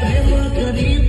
પ્રેમ કરી